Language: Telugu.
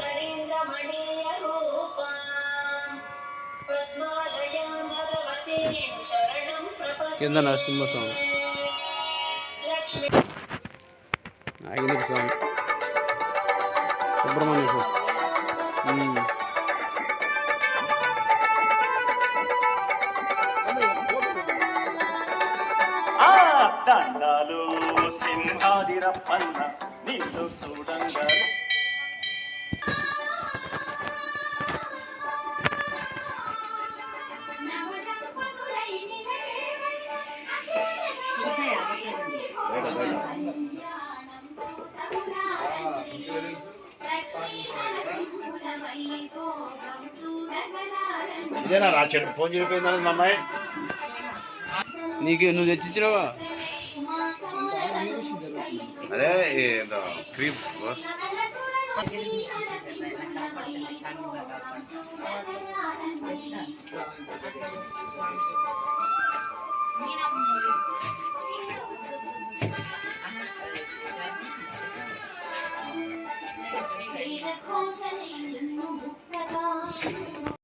करीन्द्रमणीयरूपा पद्मालयां भगवतीं शरणं కింద నరసింహస్వామి ఆగిన స్వామి. సుబ్రహ్మణ్య స్వామి దండాలు సింహాదిరప్పన్న నీళ్ళు ఇదేనా రా ఫోన్ చెడిపోయిందని మా అమ్మాయి? నీకు నువ్వు తెచ్చిచ్చినావా? అదే ఏదో క్రీమ్.